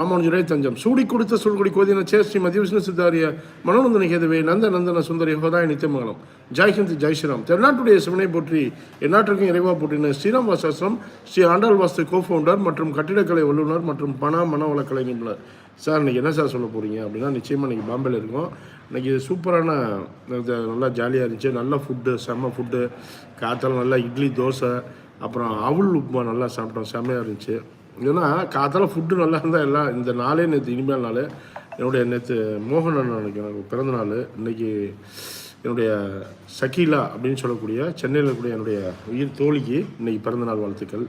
ರಾಮಾನುಜರೇ ತಂಜಂ ಸೂಡಿ ಕುಡಿತ ಸುಳ್ಗುಡಿ ಕೋದಿನ ಚೇ ಶ್ರೀ ಮಧ್ಯ ವಿಷ್ಣು ಸಿದ್ದಾರಿಯ மனோநந்தன கேதுவே நந்த நந்தன சுந்தரி ஹோதாய நித்தியமங்கலம் ஜாய் ஹிந்த் ஜெய் ஸ்ரீராம் தென்னாட்டுடைய சிவனை போற்றி எந்நாட்டிற்கும் இறைவா போற்றின ஸ்ரீராம் வாசாஸ்திரம் ஸ்ரீ ஆண்டாள் வாஸ்து கோ ஃபவுண்டர் மற்றும் கட்டிடக்கலை வல்லுநர் மற்றும் பண மனவளக்கலை நிபுணர் சார் இன்னைக்கு என்ன சார் சொல்ல போறீங்க அப்படின்னா நிச்சயமாக இன்னைக்கு பாம்பேல இருக்கோம் இன்னைக்கு சூப்பரான இது நல்லா ஜாலியாக இருந்துச்சு நல்ல ஃபுட்டு செம்ம ஃபுட்டு காத்தால நல்லா இட்லி தோசை அப்புறம் அவுள் உப்புமா நல்லா சாப்பிட்டோம் செம்மையாக இருந்துச்சு ஏன்னா காத்தால ஃபுட்டு நல்லா இருந்தால் எல்லாம் இந்த நாளே நேற்று இனிமேல் நாள் என்னுடைய நேற்று மோகன் அண்ணனுக்கு எனக்கு பிறந்த நாள் இன்னைக்கு என்னுடைய சக்கீலா அப்படின்னு சொல்லக்கூடிய சென்னையில் இருக்கக்கூடிய என்னுடைய உயிர் தோழிக்கு இன்னைக்கு பிறந்தநாள் வாழ்த்துக்கள்.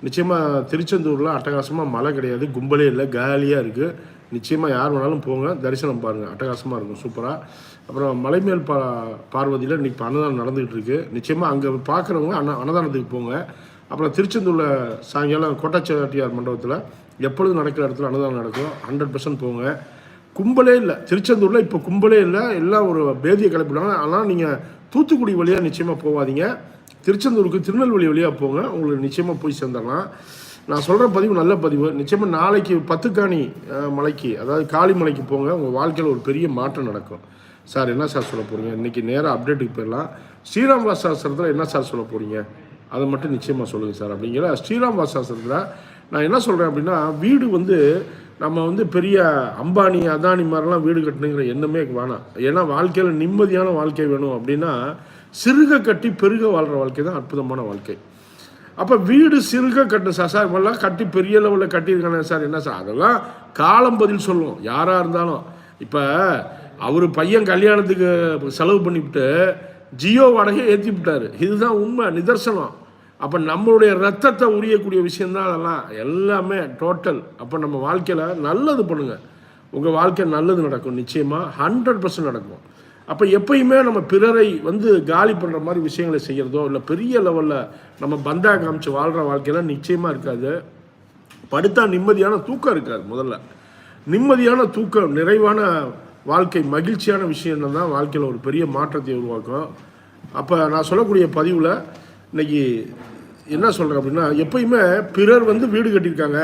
நிச்சயமாக திருச்செந்தூரில் அட்டகாசமாக மழை கிடையாது கும்பலே இல்லை காலியாக இருக்குது நிச்சயமாக யார் வேணாலும் போங்க தரிசனம் பாருங்கள் அட்டகாசமாக இருக்கும் சூப்பராக அப்புறம் மலைமேல் பா பார்வதியில் இன்றைக்கி அன்னதானம் நடந்துகிட்டு இருக்குது நிச்சயமாக அங்கே பார்க்குறவங்க அன்ன அன்னதானத்துக்கு போங்க. அப்புறம் திருச்செந்தூரில் சாயங்காலம் கோட்டாச்சாட்டியார் மண்டபத்தில் எப்பொழுதும் நடக்கிற இடத்துல அன்னதானம் நடக்கும் ஹண்ட்ரட் பர்சன்ட் போங்க. கும்பலே இல்லை. திருச்செந்தூரில் இப்போ கும்பலே இல்லை. எல்லாம் ஒரு பேதியை கிளப்பிடுவாங்க ஆனால் நீங்கள் தூத்துக்குடி வழியாக நிச்சயமாக போகாதீங்க திருச்செந்தூருக்கு திருநெல்வேலி வழியாக போங்க. உங்களுக்கு நிச்சயமாக போய் சேர்ந்துடலாம். நான் சொல்கிற பதிவு நல்ல பதிவு. நிச்சயமாக நாளைக்கு பத்துக்காணி மலைக்கு அதாவது காளிமலைக்கு போங்க. உங்கள் வாழ்க்கையில் ஒரு பெரிய மாற்றம் நடக்கும். சார் என்ன சார் சொல்ல போகிறீங்க இன்றைக்கி நேராக அப்டேட்டுக்கு போயிடலாம். ஸ்ரீராம் சாஸ்திரத்தில் என்ன சார் சொல்ல போகிறீங்க அதை மட்டும் நிச்சயமாக சொல்லுங்கள் சார் அப்படிங்கிற ஸ்ரீராம் வாசாஸ்திரத்தில் நான் என்ன சொல்கிறேன் அப்படின்னா வீடு வந்து நம்ம வந்து பெரிய அம்பானி அதானி மாதிரிலாம் வீடு கட்டணுங்கிற எண்ணமே வேணாம் ஏன்னா வாழ்க்கையில் நிம்மதியான வாழ்க்கை வேணும் அப்படின்னா சிறுக கட்டி பெருக வாழ்கிற வாழ்க்கை தான் அற்புதமான வாழ்க்கை. அப்போ வீடு சிறுக கட்டணும் சார் சார் இவெல்லாம் கட்டி பெரிய லெவலில் கட்டியிருக்கானே சார். என்ன சார் அதெல்லாம் காலம் பதில் சொல்லுவோம் யாராக இருந்தாலும் இப்போ அவர் பையன் கல்யாணத்துக்கு செலவு பண்ணிவிட்டு ஜியோ வாடகை ஏற்றி விட்டார் இதுதான் உண்மை நிதர்சனம். அப்போ நம்மளுடைய ரத்தத்தை உரியக்கூடிய விஷயந்தான் அதெல்லாம். எல்லாமே டோட்டல் அப்போ நம்ம வாழ்க்கையில் நல்லது பண்ணுங்கள் உங்கள் வாழ்க்கை நல்லது நடக்கும் நிச்சயமாக ஹண்ட்ரட் பர்சன்ட் நடக்கும். அப்போ எப்பயுமே நம்ம பிறரை வந்து காலி பண்ணுற மாதிரி விஷயங்களை செய்கிறதோ இல்லை பெரிய லெவலில் நம்ம பந்தா காமிச்சு வாழ்கிற வாழ்க்கையெல்லாம் நிச்சயமாக இருக்காது. படுத்தா நிம்மதியான தூக்கம் இருக்காது முதல்ல. நிம்மதியான தூக்கம் நிறைவான வாழ்க்கை மகிழ்ச்சியான விஷயம் தான் வாழ்க்கையில் ஒரு பெரிய மாற்றத்தை உருவாக்கும் அப்போ நான் சொல்லக்கூடிய பதிவில் இன்னைக்கு என்ன சொல்கிறேன் அப்படின்னா எப்பயுமே பிறர் வந்து வீடு கட்டியிருக்காங்க.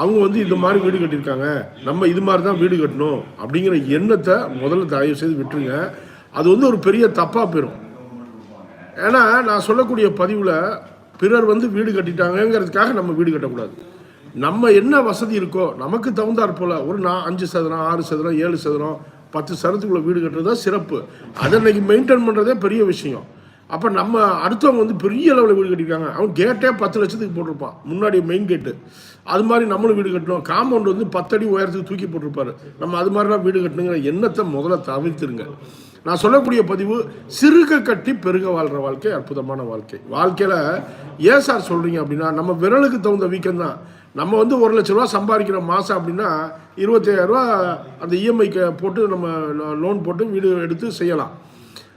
அவங்க வந்து இந்த மாதிரி வீடு கட்டியிருக்காங்க. நம்ம இது மாதிரி தான் வீடு கட்டணும் அப்படிங்கிற எண்ணத்தை முதல்ல தயவு செய்து விட்டுருங்க. அது வந்து ஒரு பெரிய தப்பாக போயிடும் ஏன்னா நான் சொல்லக்கூடிய பதிவில் பிறர் வந்து வீடு கட்டிட்டாங்கங்கிறதுக்காக நம்ம வீடு கட்டக்கூடாது. நம்ம என்ன வசதி இருக்கோ நமக்கு தகுந்தாற் போல் ஒரு நான் அஞ்சு சதுரம் ஆறு சதுரம் ஏழு சதுரம் பத்து சதுரத்துக்குள்ள வீடு கட்டுறது தான் சிறப்பு. அதை இன்னைக்கு மெயின்டைன் பண்ணுறதே பெரிய விஷயம். அப்போ நம்ம அடுத்தவங்க வந்து பெரிய லெவலில் வீடு கட்டியிருக்காங்க. அவன் கேட்டே பத்து லட்சத்துக்கு போட்டிருப்பான். முன்னாடி மெயின் கேட்டு அது மாதிரி நம்மளும் வீடு கட்டணும். காம்பவுண்ட் வந்து பத்தடி உயரத்துக்கு தூக்கி போட்டிருப்பாரு. நம்ம அது மாதிரிலாம் வீடு கட்டணுங்கிற எண்ணத்தை முதல்ல தவிர்த்துருங்க. நான் சொல்லக்கூடிய பதிவு சிறுக கட்டி பெருக வாழ்கிற வாழ்க்கை அற்புதமான வாழ்க்கை. வாழ்க்கையில் ஏன் சார் சொல்கிறீங்க அப்படின்னா நம்ம விரலுக்கு தகுந்த வீக்கம் தான் நம்ம வந்து ஒரு லட்ச ரூபா சம்பாதிக்கிற மாதம் அப்படின்னா இருபத்தையாயிரரூவா அந்த இஎம்ஐக்கு போட்டு நம்ம லோன் போட்டு வீடு எடுத்து செய்யலாம்.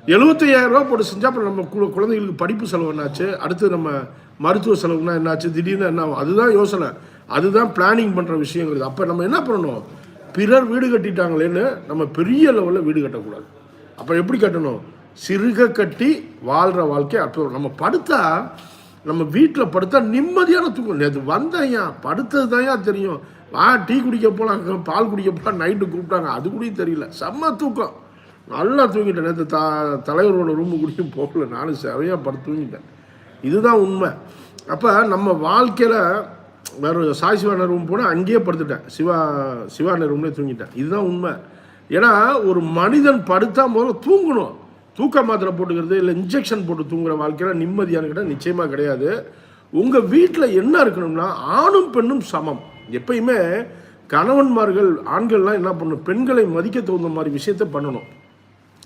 75000 போட்டு செஞ்சால் அப்புறம் நம்ம கு- குழந்தைகளுக்கு படிப்பு செலவு என்னாச்சு? அடுத்து நம்ம மருத்துவ செலவுனா என்னாச்சு? திடீர்னு என்ன ஆகும்? அதுதான் யோசனை. அதுதான் பிளானிங் பண்ணுற விஷயங்கிறது. அப்போ நம்ம என்ன பண்ணணும்? பிறர் வீடு கட்டிட்டாங்களேன்னு நம்ம பெரிய லெவலில் வீடு கட்டக்கூடாது. அப்போ எப்படி கட்டணும்? சிறுக கட்டி வாழ்கிற வாழ்க்கை அப்போ நம்ம படுத்தா நம்ம வீட்டில் படுத்தா நிம்மதியான தூக்கம். நேற்று வந்தையா படுத்தது தான்யா தெரியும். வா டீ குடிக்க போகலாம் பால் குடிக்க போகலாம் நைட்டு கூப்பிட்டாங்க. அது கூட தெரியல. செம்ம தூக்கம். நல்லா தூங்கிட்டேன். நேற்று த தலைவரோட ரூமு கூடயும் போகல. நானும் சரியாக படுத்து தூங்கிட்டேன். இதுதான் உண்மை. அப்போ நம்ம வாழ்க்கையில் வேறு சாய் சிவான ரூம் போனால் அங்கேயே படுத்துட்டேன். சிவா சிவான ரூம்லேயே தூங்கிட்டேன். இதுதான் உண்மை. ஏன்னா ஒரு மனிதன் படுத்தா முதல்ல தூங்கணும். தூக்க மாத்திரை போட்டுக்கிறது இல்லை இன்ஜெக்ஷன் போட்டு தூங்குற வாழ்க்கையில் நிம்மதியான கிட்ட நிச்சயமாக கிடையாது. உங்கள் வீட்டில் என்ன இருக்கணும்னா ஆணும் பெண்ணும் சமம். எப்பயுமே கணவன்மார்கள் ஆண்கள்லாம் என்ன பண்ணணும்? பெண்களை மதிக்க தகுந்த மாதிரி விஷயத்தை பண்ணணும்.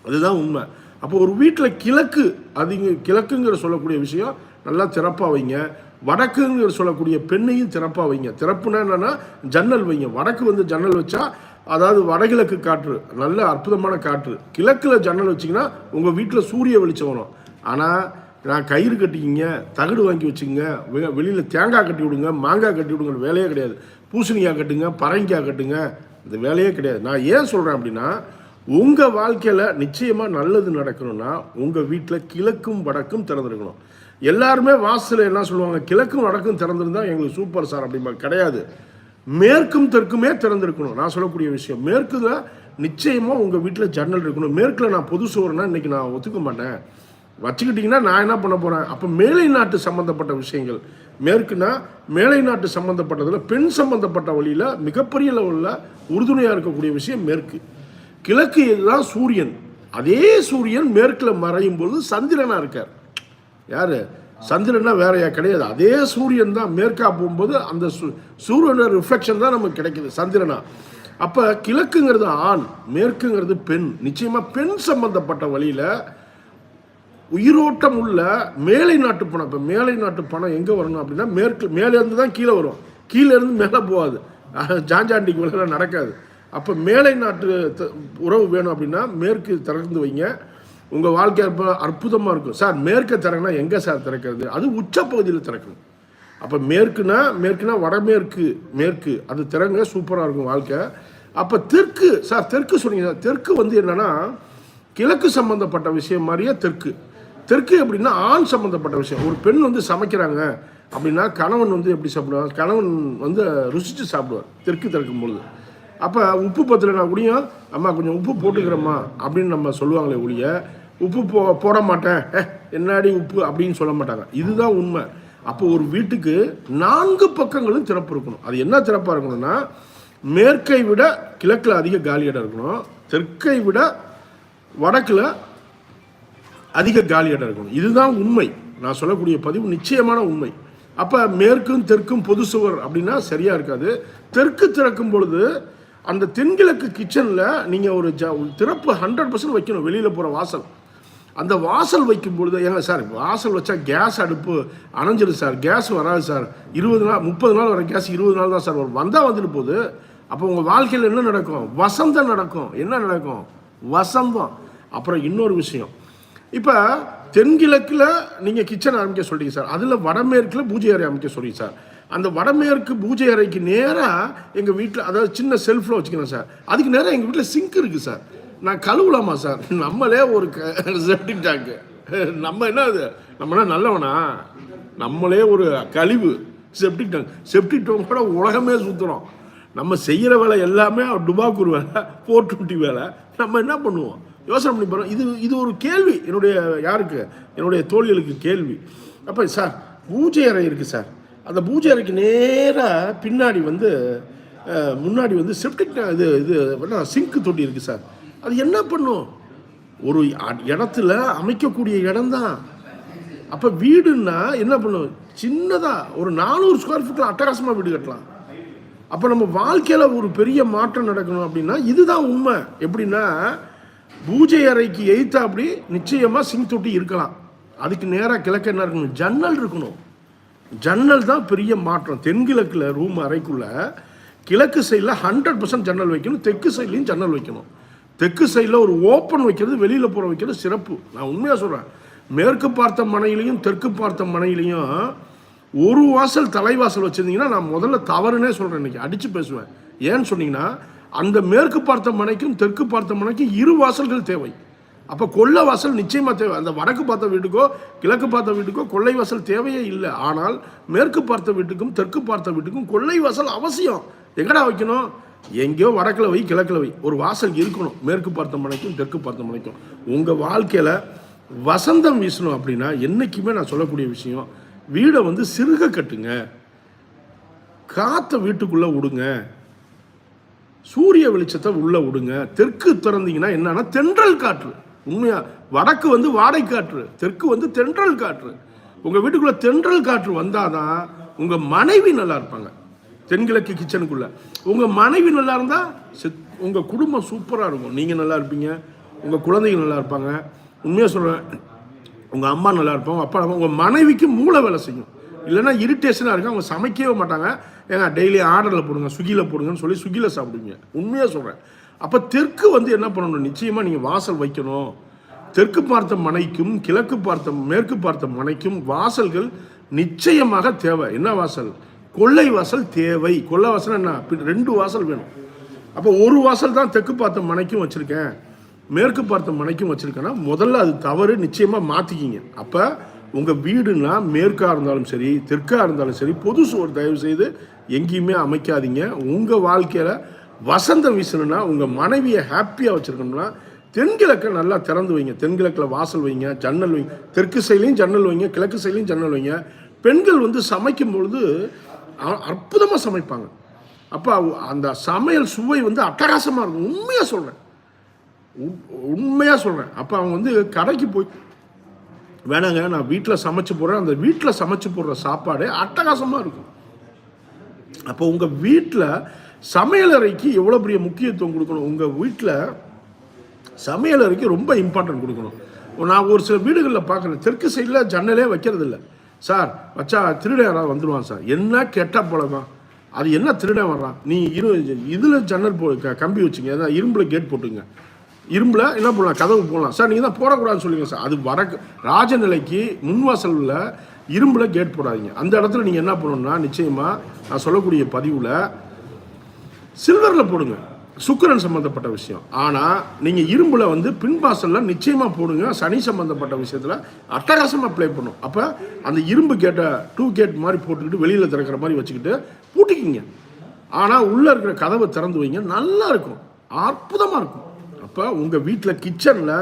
அதுதான் உண்மை. அப்போ ஒரு வீட்டில் கிழக்கு அதிக கிழக்குங்கிற சொல்லக்கூடிய விஷயம் நல்லா சிறப்பாக வைங்க. வடக்குங்கிற சொல்லக்கூடிய பெண்ணையும் திறப்பாக வைங்க. திறப்புனா என்னென்னா ஜன்னல் வைங்க. வடக்கு வந்து ஜன்னல் வச்சா அதாவது வடகிழக்கு காற்று நல்ல அற்புதமான காற்று. கிழக்கில் ஜன்னல் வச்சிங்கன்னா உங்கள் வீட்டில் சூரிய வெளிச்சம் வரும். ஆனால் நான் கயிறு கட்டிக்கிங்க தகடு வாங்கி வச்சுங்க வெளியில் தேங்காய் கட்டி விடுங்க மாங்காய் கட்டி விடுங்க வேலையே கிடையாது. பூசணிக்காய் கட்டுங்க பரங்கிக்காய் கட்டுங்க இந்த வேலையே கிடையாது. நான் ஏன் சொல்கிறேன் அப்படின்னா உங்கள் வாழ்க்கையில் நிச்சயமாக நல்லது நடக்கணும்னா உங்கள் வீட்டில் கிழக்கும் வடக்கும் திறந்துருக்கணும். எல்லாருமே வாசலில் என்ன சொல்லுவாங்க? கிழக்கும் வடக்கும் திறந்துருந்தா எங்களுக்கு சூப்பர் சார் அப்படிம்பா கிடையாது. மேற்கும் தெற்குமே திறந்திருக்கணும். நான் சொல்லக்கூடிய விஷயம் மேற்குல நிச்சயமாக உங்கள் வீட்டில் ஜன்னல் இருக்கணும். மேற்கில் நான் பொது சுவர்னா இன்னைக்கு நான் ஒத்துக்க மாட்டேன். வச்சுக்கிட்டிங்கன்னா நான் என்ன பண்ண போகிறேன் அப்போ மேலை நாட்டு சம்மந்தப்பட்ட விஷயங்கள். மேற்குனா மேலை நாட்டு சம்மந்தப்பட்டதில் பெண் சம்மந்தப்பட்ட வழியில் மிகப்பெரிய லெவலில் உறுதுணையாக இருக்கக்கூடிய விஷயம் மேற்கு. கிழக்கு தான் சூரியன். அதே சூரியன் மேற்கில் மறையும் பொழுது சந்திரனாக இருக்கார். யார்? சந்திரனா வேறையா கிடையாது. அதே சூரியன் தான் மேற்கா போகும்போது அந்த சூ சூரியனோட ரிஃப்ளெக்ஷன் தான் நமக்கு கிடைக்குது சந்திரனா. அப்போ கிழக்குங்கிறது ஆண் மேற்குங்கிறது பெண். நிச்சயமாக பெண் சம்பந்தப்பட்ட வழியில் உயிரோட்டம் உள்ள மேலை நாட்டு பணம். இப்போ மேலை நாட்டு பணம் எங்கே வரணும் அப்படின்னா மேற்கு மேலேருந்து தான் கீழே வரும். கீழே இருந்து மேலே போகாது. ஜாஞ்சாண்டிக்கு வேலை நடக்காது. அப்போ மேலை நாட்டு த- உறவு வேணும் அப்படின்னா மேற்கு திறந்து வைங்க. உங்கள் வாழ்க்கை அற்ப அற்புதமாக இருக்கும். சார் மேற்கை திறக்கினா எங்கே சார் திறக்கிறது? அது உச்சப்பகுதியில் திறக்கணும். அப்போ மேற்குனா மேற்குனா வடமேற்கு மேற்கு. அது திறங்க சூப்பராக இருக்கும் வாழ்க்கை. அப்போ தெற்கு சார் தெற்கு சொன்னீங்க சார். தெற்கு வந்து என்னன்னா கிழக்கு சம்மந்தப்பட்ட விஷயம் மாதிரியே தெற்கு. தெற்கு எப்படின்னா ஆண் சம்மந்தப்பட்ட விஷயம். ஒரு பெண் வந்து சமைக்கிறாங்க அப்படின்னா கணவன் வந்து எப்படி சாப்பிடுவார்? கணவன் வந்து ருசித்து சாப்பிடுவார் தெற்கு திறக்கும் பொழுது அப்போ உப்பு பத்தலைனா கூடயும் அம்மா கொஞ்சம் உப்பு போட்டுக்கிறோம்மா அப்படின்னு நம்ம சொல்லுவாங்களே ஒழிய உப்பு போ போட மாட்டேன். "ஏ, என்னடி உப்பு அப்படின்னு சொல்ல மாட்டாங்க. இதுதான் உண்மை. அப்போ ஒரு வீட்டுக்கு நான்கு பக்கங்களும் சிறப்பு இருக்கணும். அது என்ன சிறப்பாக இருக்கணும்னா மேற்கை விட கிழக்கில் அதிக காலி இடம் இருக்கணும். தெற்கை விட வடக்கில் அதிக காலி இடம் இருக்கணும். இதுதான் உண்மை. நான் சொல்லக்கூடிய பதிவு நிச்சயமான உண்மை. அப்போ மேற்கும் தெற்கும் பொது சுவர் அப்படின்னா சரியாக இருக்காது. தெற்கு திறக்கும் பொழுது அந்த தென்கிழக்கு கிச்சனில் நீங்கள் ஒரு ஜ திறப்பு ஹண்ட்ரட் பர்சன்ட் வைக்கணும் வெளியில் போகிற வாசல். அந்த வாசல் வைக்கும் பொழுது ஏங்க சார் வாசல் வச்சா கேஸ் அடுப்பு அணைஞ்சிடும் சார் கேஸ் வராது சார். இருபது நாள் முப்பது நாள் வர கேஸ் இருபது நாள் தான் சார் வரும். வந்தால் வந்துட்டு போகுது. அப்போ உங்கள் வாழ்க்கையில் என்ன நடக்கும்? வசந்தம் நடக்கும். என்ன நடக்கும்? வசந்தம். அப்புறம் இன்னொரு விஷயம். இப்போ தென்கிழக்கில் நீங்கள் கிச்சன் ஆரம்பிக்க சொல்கிறீங்க சார். அதில் வடமேற்கில் பூஜை அறை அமைக்க சொல்கிறீங்க சார். அந்த வடமேற்கு பூஜை அறைக்கு நேராக எங்கள் வீட்டில் அதாவது சின்ன செல்ஃபில் வச்சுக்கிறேன் சார். அதுக்கு நேராக எங்கள் வீட்டில் சிங்க் இருக்குது சார். நான் கழுவலாமா சார்? நம்மளே ஒரு செப்டிக் டேங்க்கு நம்ம என்ன அது? நம்மளா நல்லவனா? நம்மளே ஒரு கழிவு. செப்டிக் டேங்க் செப்டிக் டேங்க் கூட உலகமே சுற்றுறோம் நம்ம செய்கிற வேலை எல்லாமே டுபாக்கூர் வேலை ஃபோர் டுவெண்ட்டி வேலை. நம்ம என்ன பண்ணுவோம்? யோசனை பண்ணி பாருங்க. இது இது ஒரு கேள்வி. என்னுடைய யாருக்கு? என்னுடைய தோழிகளுக்கு கேள்வி. அப்போ சார் பூஜை அறை இருக்குது சார். அந்த பூஜை அறைக்கு நேராக பின்னாடி வந்து முன்னாடி வந்து செப்டிக் இது இது சிங்க் தொட்டி இருக்குது சார். அது என்ன பண்ணும்? ஒரு அ- இடத்துல அமைக்கக்கூடிய இடம்தான். அப்போ வீடுன்னா என்ன பண்ணும்? சின்னதாக ஒரு நானூறு ஸ்கொயர் ஃபீட்டில் அட்டகாசமாக வீடு கட்டலாம். அப்போ நம்ம வாழ்க்கையில் ஒரு பெரிய மாற்றம் நடக்கணும் அப்படின்னா இதுதான் உண்மை. எப்படின்னா பூஜை அறைக்கு எய்த்தா அப்படி நிச்சயமாக சிங் தொட்டி இருக்கலாம். அதுக்கு நேராக கிழக்கு என்ன இருக்கணும்? ஜன்னல் இருக்கணும். ஜன்னல் தான் பெரிய மாற்றம். தென்கிழக்கில் ரூம் அறைக்குள்ள கிழக்கு சைடில் ஹண்ட்ரட் பர்சன்ட் ஜன்னல் வைக்கணும். தெற்கு சைட்லேயும் ஜன்னல் வைக்கணும். தெற்கு சைடில் ஒரு ஓப்பன் வைக்கிறது வெளியில் போகிற வைக்கிறது சிறப்பு. நான் உண்மையாக சொல்கிறேன் மேற்கு பார்த்த மனையிலையும் தெற்கு பார்த்த மனையிலையும் ஒரு வாசல் தலைவாசல் வச்சுருந்தீங்கன்னா நான் முதல்ல தவறுனே சொல்கிறேன் இன்றைக்கி அடித்து பேசுவேன். ஏன்னு சொன்னீங்கன்னா அந்த மேற்கு பார்த்த மனைக்கும் தெற்கு பார்த்த மனைக்கும் இரு வாசல்கள் தேவை. அப்போ கொல்லை வாசல் நிச்சயமாக தேவை. அந்த வடக்கு பார்த்த வீட்டுக்கோ கிழக்கு பார்த்த வீட்டுக்கோ கொள்ளை வாசல் தேவையே இல்லை. ஆனால் மேற்கு பார்த்த வீட்டுக்கும் தெற்கு பார்த்த வீட்டுக்கும் கொள்ளை வாசல் அவசியம். எங்கடா வைக்கணும்? எங்கேயோ வடக்கில் வை கிழக்கில் வை. ஒரு வாசல் இருக்கணும். மேற்கு பார்த்த மனைக்கும் தெற்கு பார்த்த மனைக்கும் உங்கள் வாழ்க்கையில் வசந்தம் வீசணும் அப்படின்னா என்றைக்குமே நான் சொல்லக்கூடிய விஷயம் வீடை வந்து சிறுக கட்டுங்க. காற்றை வீட்டுக்குள்ளே விடுங்க சூரிய வெளிச்சத்தை உள்ளே விடுங்க தெற்கு திறந்தீங்கன்னா என்னன்னா தென்றல் காற்று. உண்மையா வடக்கு வந்து வாடை காற்று தெற்கு வந்து தென்றல் காற்று. உங்கள் வீட்டுக்குள்ளே தென்றல் காற்று வந்தாதான் உங்கள் மனைவி நல்லா இருப்பாங்க. தென்கிழக்கு கிச்சனுக்குள்ள. உங்கள் மனைவி நல்லா இருந்தால் செத்- உங்கள் குடும்பம் சூப்பராக இருக்கும். நீங்கள் நல்லா இருப்பீங்க உங்கள் குழந்தைங்க நல்லா இருப்பாங்க. உண்மையாக சொல்கிறேன் உங்கள் அம்மா நல்லா இருப்பாங்க அப்பா உங்கள் மனைவிக்கு மூளை வேலை செய்யும். இல்லைன்னா இரிட்டேஷனாக இருக்கும் அவங்க சமைக்கவே மாட்டாங்க. ஏன்னா டெய்லி ஆர்டரில் போடுங்க ஸ்விக்கியில் போடுங்கன்னு சொல்லி ஸ்விக்கியில் சாப்பிடுவீங்க. உண்மையாக சொல்கிறேன் அப்போ தெற்கு வந்து என்ன பண்ணணும்? நிச்சயமாக நீங்கள் வாசல் வைக்கணும். தெற்கு பார்த்த மனைக்கும் கிழக்கு பார்த்த மேற்கு பார்த்த மனைக்கும் வாசல்கள் நிச்சயமாக தேவை. என்ன வாசல்? கொள்ளை வாசல் தேவை. கொள்ளை வாசல் என்ன? ரெண்டு வாசல் வேணும். அப்போ ஒரு வாசல் தான் தெற்கு பார்த்த மனைக்கும் வச்சுருக்கேன். மேற்கு பார்த்த மனைக்கும் வச்சுருக்கேன்னா முதல்ல அது தவறு நிச்சயமாக மாற்றிக்கிங்க அப்போ உங்கள் வீடுனா மேற்காக இருந்தாலும் சரி தெற்காக இருந்தாலும் சரி பொது சுவர் தயவு செய்து எங்கேயுமே அமைக்காதீங்க. உங்கள் வாழ்க்கையில் வசந்தம் வீசணும்னா உங்கள் மனைவியை ஹாப்பியாக வச்சுருக்கணும்னா தென்கிழக்கை நல்லா திறந்து வைங்க. தென்கிழக்கில் வாசல் வைங்க ஜன்னல் வைங்க. தெற்கு சைட்லையும் ஜன்னல் வைங்க கிழக்கு சைட்லையும் ஜன்னல் வைங்க. பெண்கள் வந்து சமைக்கும் பொழுது அற்புதமாக சமைப்பாங்க. அப்போ அந்த சமையல் சுவை வந்து அட்டகாசமாக இருக்கும். உண்மையாக சொல்கிறேன் உண்மையாக சொல்கிறேன் அப்போ அவங்க வந்து கடைக்கு போய் வேணாங்க நான் வீட்டில் சமைச்சு போடுறேன். அந்த வீட்டில் சமைச்சு போடுற சாப்பாடு அட்டகாசமாக இருக்கும். அப்போ உங்கள் வீட்டில் சமையலறைக்கு எவ்வளோ பெரிய முக்கியத்துவம் கொடுக்கணும்? உங்கள் வீட்டில் சமையலறைக்கு ரொம்ப இம்பார்ட்டன்ட் கொடுக்கணும். நான் ஒரு சில வீடுகளில் பார்க்குறேன். தெற்கு சைடில் ஜன்னலே வைக்கிறது இல்லை சார் வச்சா திருட யாராவது வந்துடுவான் சார். என்ன கெட்ட பழக்கம் அது என்ன திருடன் வர்றான்? நீ இரு இதில் ஜன்னல் போ க- கம்பி வச்சுங்க. ஏதாவது இரும்பில் கேட் போட்டுங்க. இரும்பில் என்ன பண்ணலாம்? கதவு போடலாம். சார் நீங்கள் தான் போடக்கூடாதுன்னு சொல்லுங்கள் சார். அது வர ராஜநிலைக்கு முன்வாசலில் இரும்பில் கேட் போடாதீங்க. அந்த இடத்துல நீங்கள் என்ன பண்ணணும்னா நிச்சயமாக நான் சொல்லக்கூடிய பதிவில் சில்வரில் போடுங்க. சுக்கரன் சம்மந்தப்பட்ட விஷயம். ஆனால் நீங்கள் இரும்பில் வந்து பின்பாசலில் நிச்சயமாக போடுங்க. சனி சம்மந்தப்பட்ட விஷயத்தில் அட்டகாசமாக ப்ளே பண்ணும். அப்போ அந்த இரும்பு கேட்டை டூ கேட் மாதிரி போட்டுக்கிட்டு வெளியில் திறக்கிற மாதிரி வச்சுக்கிட்டு பூட்டிக்கிங்க. ஆனால் உள்ளே இருக்கிற கதவை திறந்து வைங்க. நல்லா இருக்கும். அற்புதமாக இருக்கும். அப்போ உங்கள் வீட்டில் கிச்சனில்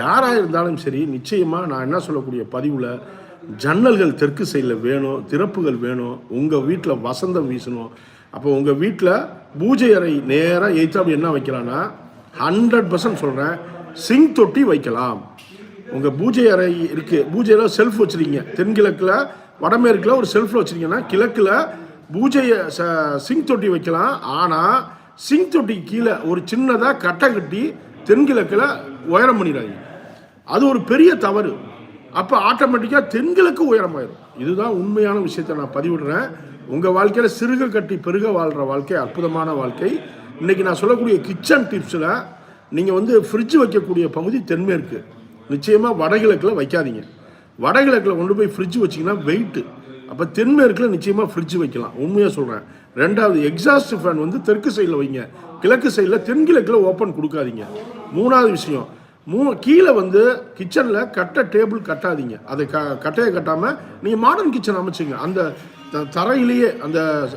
யாராக இருந்தாலும் சரி நிச்சயமாக நான் என்ன சொல்லக்கூடிய பதிவில் ஜன்னல்கள் தெற்கு சைடில் வேணும் திறப்புகள் வேணும் உங்கள் வீட்டில் வசந்தம் வீசணும் அப்போ உங்கள் வீட்டில் பூஜை அறை நேராக எய்த்தாப்படி என்ன வைக்கலாம்னா ஹண்ட்ரட் பர்சன்ட் சொல்கிறேன் சிங் தொட்டி வைக்கலாம். உங்கள் பூஜை அறை இருக்குது பூஜையில் செல்ஃப் வச்சுருக்கீங்க. தென்கிழக்கில் வடமேற்கில் ஒரு செல்ஃபில் வச்சுருக்கீங்கன்னா கிழக்கில் பூஜையை ச சிங் தொட்டி வைக்கலாம். ஆனால் சிங் தொட்டி கீழே ஒரு சின்னதாக கட்டை கட்டி தென்கிழக்கில் உயரம் பண்ணிடாதீங்க. அது ஒரு பெரிய தவறு. அப்போ ஆட்டோமேட்டிக்காக தென்கிழக்கு உயரமாயிரும். இதுதான் உண்மையான விஷயத்தை நான் பதிவிடுறேன். உங்கள் வாழ்க்கையில் சிறுக கட்டி பெருக வாழ்கிற வாழ்க்கை அற்புதமான வாழ்க்கை. இன்றைக்கி நான் சொல்லக்கூடிய கிச்சன் டிப்ஸில் நீங்கள் வந்து ஃப்ரிட்ஜ் வைக்கக்கூடிய பகுதி தென்மேற்கு. நிச்சயமாக வடகிழக்கில் வைக்காதீங்க. வடகிழக்கில் கொண்டு போய் ஃப்ரிட்ஜ் வச்சிங்கன்னா வெயிட்டு அப்போ தென்மேற்கில் நிச்சயமாக ஃப்ரிட்ஜ் வைக்கலாம். உண்மையாக சொல்கிறேன் ரெண்டாவது எக்ஸாஸ்ட் ஃபேன் வந்து தெற்கு சைடில் வைங்க. கிழக்கு சைடில் தென்கிழக்கில் ஓப்பன் கொடுக்காதீங்க. மூணாவது விஷயம் மூ கீழே வந்து கிச்சனில் கட்ட டேபிள் கட்டாதீங்க. அதை க கட்டையை கட்டாமல் நீங்கள் மாடர்ன் கிச்சன் அமைச்சிங்க. அந்த த- தரையிலேயே அந்த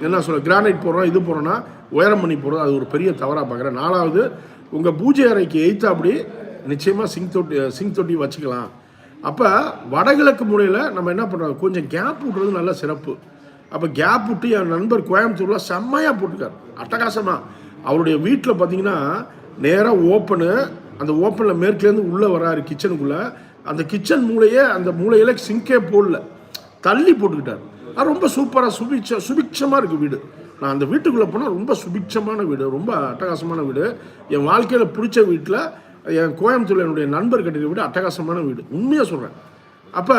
என்ன சொல்ல கிரானைட் போடுறோம் இது போடுறோன்னா உயரம் பண்ணி போடுறோம் அது ஒரு பெரிய தவறாக பார்க்குறேன் நாலாவது உங்கள் பூஜை அறைக்கு எய்த்தா அப்படி நிச்சயமாக சிங் தொட்டி சிங் தொட்டி வச்சுக்கலாம். அப்போ வடகிழக்கு முறையில் நம்ம என்ன பண்ணுறோம் கொஞ்சம் கேப் விட்றது நல்ல சிறப்பு. அப்போ கேப் விட்டு என் நண்பர் கோயம்புத்தூரில் செம்மையாக போட்டுக்கார் அட்டகாசமாக அவருடைய வீட்டில் பார்த்தீங்கன்னா நேராக ஓப்பனு அந்த ஓப்பனில் மேற்குலேருந்து உள்ளே வராரு கிச்சனுக்குள்ளே அந்த கிச்சன் மூளையே அந்த மூலையில் சிங்கே போடல. தள்ளி போட்டுக்கிட்டார். அது ரொம்ப சூப்பராக சுபிக்ஷ சுபிக்ஷமாக இருக்குது வீடு. நான் அந்த வீட்டுக்குள்ளே போனால் ரொம்ப சுபிக்ஷமான வீடு ரொம்ப அட்டகாசமான வீடு. என் வாழ்க்கையில் பிடிச்ச வீட்டில் என் கோயம்புத்தூர் என்னுடைய நண்பர் கட்டின வீடு அட்டகாசமான வீடு. உண்மையாக சொல்கிறேன் அப்போ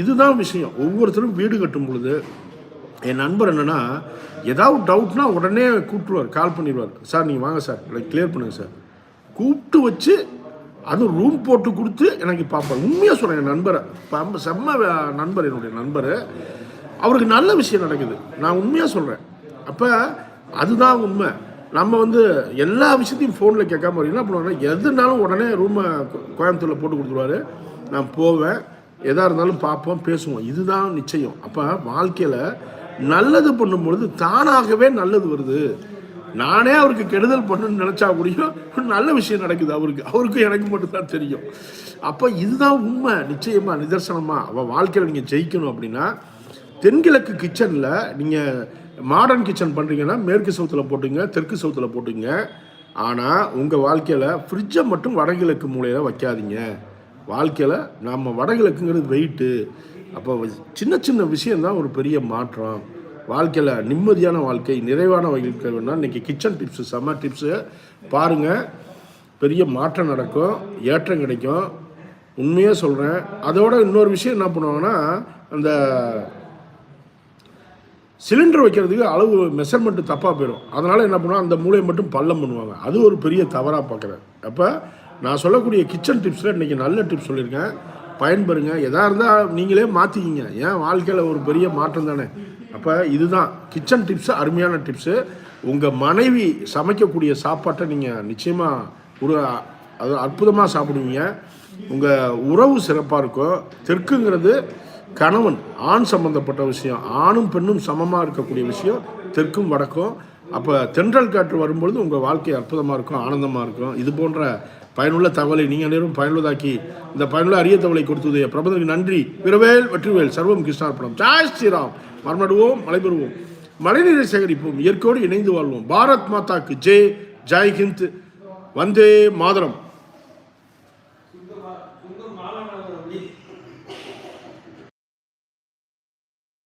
இதுதான் விஷயம். ஒவ்வொருத்தரும் வீடு கட்டும் பொழுது என் நண்பர் என்னன்னா ஏதாவது டவுட்னா உடனே கூப்பிட்டுருவார் கால் பண்ணிடுவார். சார் நீங்கள் வாங்க சார். இதை கிளியர் பண்ணுங்கள் சார். கூப்பிட்டு வச்சு அது ரூம் போட்டு கொடுத்து எனக்கு பார்ப்பார் உண்மையாக சொல்கிறேன் என் நண்பரை. பம்ப- செம்ம நண்பர் என்னுடைய நண்பர். அவருக்கு நல்ல விஷயம் நடக்குது. நான் உண்மையாக சொல்கிறேன் அப்போ அதுதான் உண்மை. நம்ம வந்து எல்லா விஷயத்தையும் ஃபோனில் கேட்காம என்ன? பண்ணுவாங்கன்னா எதுனாலும் உடனே ரூமை கோயம்புத்தூரில் போட்டு கொடுத்துருவாரு. நான் போவேன். எதாக இருந்தாலும் பார்ப்போம் பேசுவோம். இதுதான் நிச்சயம். அப்போ வாழ்க்கையில் நல்லது பண்ணும்பொழுது தானாகவே நல்லது வருது. நானே அவருக்கு கெடுதல் பண்ணணும்னு நினச்சா முடியும் நல்ல விஷயம் நடக்குது அவருக்கு. அவருக்கும் எனக்கு மட்டும்தான் தெரியும். அப்போ இதுதான் உண்மை. நிச்சயமாக நிதர்சனமாக அவள் வாழ்க்கையில் நீங்கள் ஜெயிக்கணும் அப்படின்னா தென்கிழக்கு கிச்சனில் நீங்கள் மாடர்ன் கிச்சன் பண்ணுறீங்கன்னா மேற்கு சவுத்தில் போட்டுங்க தெற்கு சவுத்தில் போட்டுங்க. ஆனால் உங்கள் வாழ்க்கையில் ஃப்ரிட்ஜை மட்டும் வடகிழக்கு மூலையில் வைக்காதீங்க. வாழ்க்கையில் நம்ம வடகிழக்குங்கிறது வெயிட்டு அப்போ சின்ன சின்ன விஷயம்தான் ஒரு பெரிய மாற்றம். வாழ்க்கையில் நிம்மதியான வாழ்க்கை நிறைவான வாழ்க்கை வேணால் இன்றைக்கி கிச்சன் டிப்ஸு செம்ம டிப்ஸு பாருங்கள் பெரிய மாற்றம் நடக்கும் ஏற்றம் கிடைக்கும். உண்மையாக சொல்கிறேன் அதோட இன்னொரு விஷயம் என்ன பண்ணுவாங்கன்னா அந்த சிலிண்டர் வைக்கிறதுக்கு அளவு மெஷர்மெண்ட்டு தப்பாக போயிடும். அதனால் என்ன பண்ணுவாங்க அந்த மூலையை மட்டும் பள்ளம் பண்ணுவாங்க. அது ஒரு பெரிய தவறாக பார்க்குறேன் அப்போ நான் சொல்லக்கூடிய கிச்சன் டிப்ஸில் இன்றைக்கி நல்ல டிப்ஸ் சொல்லியிருக்கேன். பயன்பெறுங்க. எதாக இருந்தால் நீங்களே மாற்றிக்கிங்க ஏன்? வாழ்க்கையில் ஒரு பெரிய மாற்றம் தானே. அப்போ இதுதான் கிச்சன் டிப்ஸு அருமையான டிப்ஸு உங்கள் மனைவி சமைக்கக்கூடிய சாப்பாட்டை நீங்கள் நிச்சயமாக ஒரு அது அற்புதமாக சாப்பிடுவீங்க. உங்கள் உறவு சிறப்பாக இருக்கும். தெற்குங்கிறது கணவன் ஆண் சம்பந்தப்பட்ட விஷயம். ஆணும் பெண்ணும் சமமாக இருக்கக்கூடிய விஷயம். தெற்கும் வடக்கும். அப்போ தென்றல் காற்று வரும்பொழுது உங்கள் வாழ்க்கை அற்புதமாக இருக்கும் ஆனந்தமாக இருக்கும். இது போன்ற பயனுள்ள தகவலை நீங்கள் நேரம் பயனுள்ளதாக்கி இந்த பயனுள்ள அரிய தகவலை கொடுத்தது பிரபந்தனுக்கு நன்றி. விரவேல் வெற்றிவேல். சர்வம் கிருஷ்ணார்ப்பணம் ஜாய் ஸ்ரீராம். மரமடுவோம் மலைபெறுவோம் மழைநீரை சேகரிப்போம் இயற்கையோடு இணைந்து வாழ்வோம். பாரத் மாதாக்கு ஜெய் ஜெய் ஹிந்த். வந்தே மாதரம்.